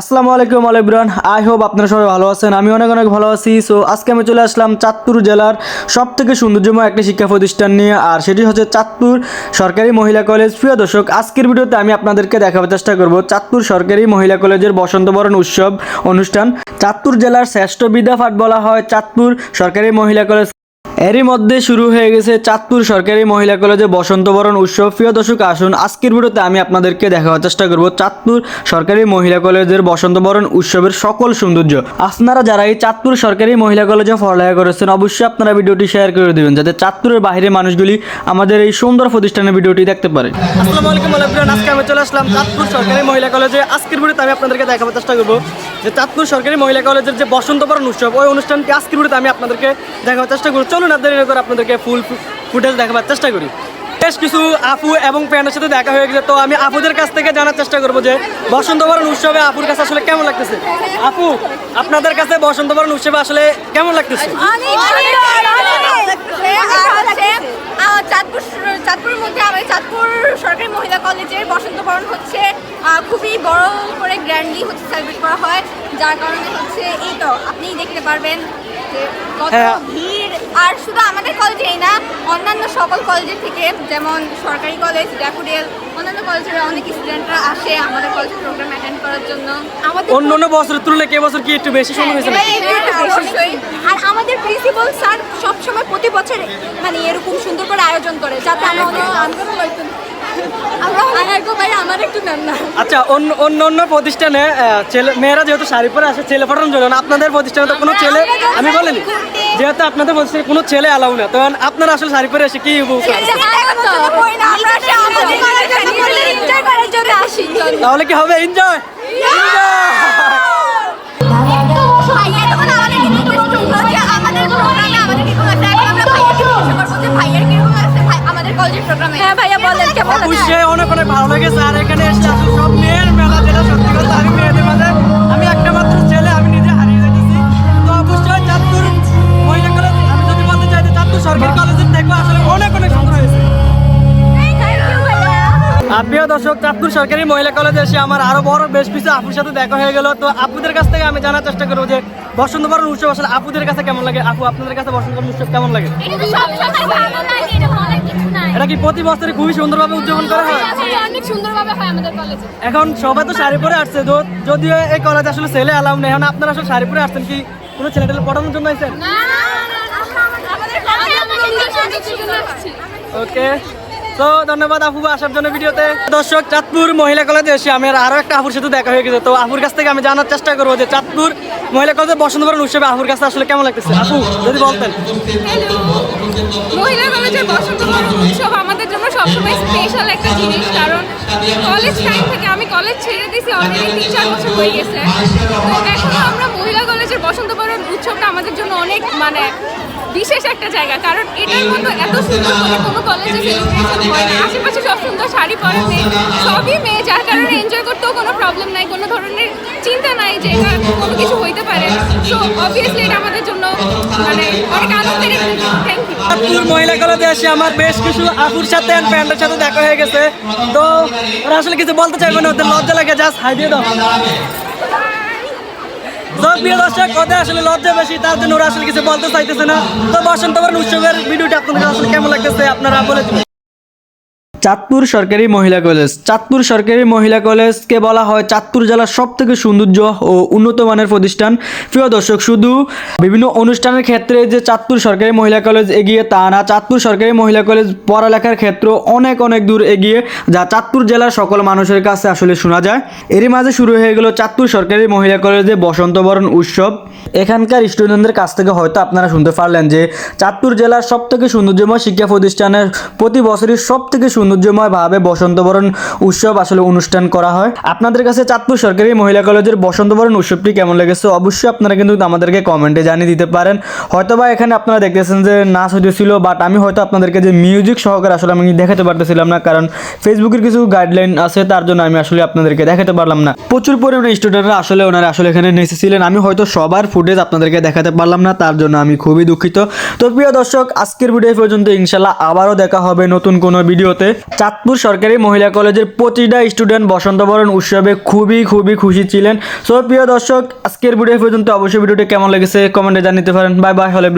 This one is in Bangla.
আসসালামু আলাইকুম আলাইব্রান আই হোপ আপনারা সবাই ভালো আছেন। আমি অনেক অনেক ভালো আছি। সো, আজকে আমি চলে আসলাম চাঁদপুর জেলার সব থেকে সৌন্দর্যময় একটি শিক্ষা প্রতিষ্ঠান নিয়ে, আর সেটি হচ্ছে চাঁদপুর সরকারি মহিলা কলেজ। প্রিয় দর্শক, আজকের ভিডিওতে আমি আপনাদেরকে দেখাবার চেষ্টা করব চাঁদপুর সরকারি মহিলা কলেজের বসন্তবরণ উৎসব অনুষ্ঠান। চাঁদপুর জেলার শ্রেষ্ঠ বিদ্যাপাঠ বলা হয় চাঁদপুর সরকারি মহিলা কলেজ। এরই মধ্যে শুরু হয়ে গেছে চাঁদপুর সরকারি মহিলা কলেজে বসন্তবরণ উৎসব। প্রিয় দর্শক, আসুন আজকের ভিডিওতে আমি আপনাদেরকে দেখাবার চেষ্টা করব চাঁদপুর সরকারি মহিলা কলেজের বসন্তবরণ উৎসবের সকল সৌন্দর্য। আপনারা যারা এই চাঁদপুর সরকারি মহিলা কলেজে পড়ালেখা করেছেন, অবশ্যই আপনারা ভিডিওটি শেয়ার করে দেবেন, যাতে চাঁদপুরের বাইরের মানুষগুলি আমাদের এই সুন্দর প্রতিষ্ঠানের ভিডিওটি দেখতে পারে। আসসালামু আলাইকুম আজকে আমি চলে আসলাম চাঁদপুর সরকারি মহিলা কলেজে। আজকের ভিডিওতে আমি আপনাদেরকে দেখাবার চেষ্টা করব যে চাঁদপুর সরকারি মহিলা কলেজের যে বসন্তবরণ উৎসব, ওই অনুষ্ঠানটি আজকের ভিডিওতে আমি আপনাদেরকে দেখাবার চেষ্টা করব। আপনাদের করে আপনাদেরকে ফুল ফুটেজ দেখাবার চেষ্টা করি। বেশ কিছু আপু এবং প্যান্টের সাথে দেখা হয়ে গেছে তো আমি আপুদের কাছ থেকে জানার চেষ্টা করব যে বসন্তবরণ উৎসবে আপুর কাছে আসলে কেমন লাগতেছে? আপু আপনাদের কাছে বসন্তবরণ উৎসবে আসলে কেমন লাগতেছে? চাঁদপুর চাঁদপুরের মধ্যে আমাদের চাঁদপুর সরকারি মহিলা কলেজের বসন্ত বরণ হচ্ছে খুবই বড় করে গ্র্যান্ডলি হচ্ছে সেলিব্রেট করা হয়। যার কারণে হচ্ছে এই তো আপনি দেখতে পারবেন যে কত। ভিড়। আর শুধু আমাদের কলেজেই না অন্যান্য সকল কলেজের থেকে যেমন সরকারি কলেজ ড্যাফোডিল অন্যান্য কলেজের অনেক স্টুডেন্টরা আসে আমাদের কলেজের প্রোগ্রাম অ্যাটেন্ড করার জন্য। আমাদের অন্য অন্য বছরের তুলনায় কে বছর কি একটু বেশি সময় হয়েছে? হ্যাঁ, অবশ্যই। আর আমাদের প্রিন্সিপাল স্যার সবসময় প্রতি বছর মানে এরকম সুন্দর করে আয়োজন করে যাতে আমরা আমরা আমরা আনারকো ভাই আমার একটু নেন না। আচ্ছা অন্য অন্য অন্য প্রতিষ্ঠানে ছেলে মেয়েরা যেহেতু শাড়ি পরে আসে ছেলে ফটানোর জন্য আপনাদের প্রতিষ্ঠানে তো কোনো ছেলে আমি বলিনি যেহেতু আপনাদের প্রতিষ্ঠানে কোনো ছেলে অ্যালাউ না তখন আপনারা আসলে শাড়ি পরে এসে কি উপকার আমরা আসলে আমাদের কলেজে এনজয় করার জন্য আসি। তাহলে কি হবে? এনজয় আমাদের প্রোগ্রামে আমাদের কি ভাইয়ার কীরকম প্রোগ্রামে হ্যাঁ ভাইয়া বলেন কেমন অবশ্যই অনেক অনেক ভালো লেগেছে। আর এখানে এসে আসলে সব মেয়ের মেলা যেটা প্রিয় দর্শক চাঁদপুর সরকারি মহিলা কলেজে এসে আমার আরও বড় বেশ কিছু আপুর সাথে দেখা হয়ে গেল তো আপুদের কাছ থেকে আমি জানার চেষ্টা করব যে বসন্ত বরণ উৎসব আসলে আপুদের কাছে কেমন লাগে আপু আপনাদের কাছে বসন্ত বরণ উৎসব কেমন লাগে এটা কি প্রতি বছরে খুবই সুন্দরভাবে উদযাপন করা হয় অনেক সুন্দরভাবে হয় আমাদের কলেজে এখন সবাই তো শাড়ি পরে আসছে তো- যদিও এই কলেজ আসলে ছেলে অ্যালাউ নেই এখন আপনারা আসলে শাড়ি পরে আসছেন কি কোনো ছেলে টেলে পড়ানোর জন্য আইছেন ওকে তো ধন্যবাদ আপু আসার জন্য ভিডিওতে। দর্শক, চাঁদপুর মহিলা কলেজে এসে আমি আর আরও একটা আপুর সাথে দেখা হয়ে গেছে। তো আপুর কাছ থেকে আমি জানার চেষ্টা করব যে চাঁদপুর মহিলা কলেজে বসন্ত বরণ উৎসবে আপুর কাছে আসলে কেমন লাগতেছে? আপু যদি বলতেন। মহিলা কলেজের বসন্ত বরণ উৎসব আমাদের জন্য সবসময় স্পেশাল একটা জিনিস, কারণ কলেজ টাইম থেকে আমি কলেজ ছেড়ে দিয়েছি অলরেডি তিন চার বছর হয়ে গেছে। এখনও আমরা মহিলা কলেজের বসন্ত বরণ উৎসবটা আমাদের জন্য অনেক মানে বিশেষ একটা জায়গা কারণ এটার মতো এত সুন্দর করে কোনো কলেজে সেলিব্রেশন হয় না আশেপাশে সব সুন্দর শাড়ি পরে মেয়ে সবই মেয়ে যার কারণে এনজয় করতেও কোনো প্রবলেম নাই কোনো ধরনের চিন্তা নাই যে এটা কোনো কিছু হইতে পারে। সো অবভিয়াসলি এটা আমাদের জন্য মানে অনেক আনন্দের থ্যাংক ইউ মহিলা কলেজে এসে আমার বেশ কিছু আপুর সাথে প্যান্টের সাথে দেখা হয়ে গেছে। তো ওরা আসলে কিছু বলতে চাইবে না ওদের লজ্জা লাগে জাস্ট হাই দিয়ে দাও। প্রিয় দর্শক কথা আসলে লজ্জা বেশি, তার জন্য ওরা আসলে কিছু বলতে চাইতেছে না। তো বসন্ত উৎসবের ভিডিওটি আপনাদের আসলে কেমন লাগতেছে? আপনারা বলে দিবেন। চাঁদপুর সরকারি মহিলা কলেজ। চাঁদপুর সরকারি মহিলা কলেজকে বলা হয় চাঁদপুর জেলার সব থেকে সৌন্দর্য ও উন্নত মানের প্রতিষ্ঠান। প্রিয় দর্শক, শুধু বিভিন্ন অনুষ্ঠানের ক্ষেত্রে যে চাঁদপুর সরকারি মহিলা কলেজ এগিয়ে তা না, চাঁদপুর সরকারি মহিলা কলেজ পড়ালেখার ক্ষেত্রে অনেক অনেক দূর এগিয়ে যা চাঁদপুর জেলার সকল মানুষের কাছে আসলে শোনা যায়। এরই মাঝে শুরু হয়ে গেল চাঁদপুর সরকারি মহিলা কলেজে বসন্ত বরণ উৎসব। এখানকার স্টুডেন্টদের কাছ থেকে হয়তো আপনারা শুনতে পারলেন যে, চাঁদপুর জেলার সব থেকে সৌন্দর্যময় শিক্ষা প্রতিষ্ঠানের প্রতি বছরই সব থেকে সৌন্দর্যময়ভাবে বসন্তবরণ উৎসব আসলে অনুষ্ঠান করা হয়। আপনাদের কাছে চাঁদপুর সরকারি মহিলা কলেজের বসন্তবরণ উৎসবটি কেমন লেগেছে? অবশ্যই আপনারা কিন্তু আমাদেরকে কমেন্টে জানিয়ে দিতে পারেন। হয়তোবা এখানে আপনারা দেখতেছেন যে নাচ হইতেছিল বাট আমি হয়তো আপনাদেরকে যে মিউজিক সহকারে আসলে আমি দেখাতে পারতেছিলাম না, কারণ ফেসবুকের কিছু গাইডলাইন আছে, তার জন্য আমি আসলে আপনাদেরকে দেখাতে পারলাম না। প্রচুর পরিমাণে স্টুডেন্টরা আসলে ওনারা আসলে এখানে নেচেছিলেন। আমি হয়তো সবার ফুটেজ আপনাদেরকে দেখাতে পারলাম না, তার জন্য আমি খুবই দুঃখিত। তো প্রিয় দর্শক, আজকের ভিডিও পর্যন্ত। ইনশাল্লাহ আবারও দেখা হবে নতুন কোনো ভিডিওতে চাঁদপুর সরকারি মহিলা কলেজের প্রতিটা স্টুডেন্ট বসন্তবরণ উৎসবে খুবই খুবই খুশি ছিলেন। সো, প্রিয় দর্শক, আজকের ভিডিও পর্যন্ত। অবশ্যই ভিডিওটি কেমন লেগেছে কমেন্টে জানিতে পারেন। বাই বাই হলে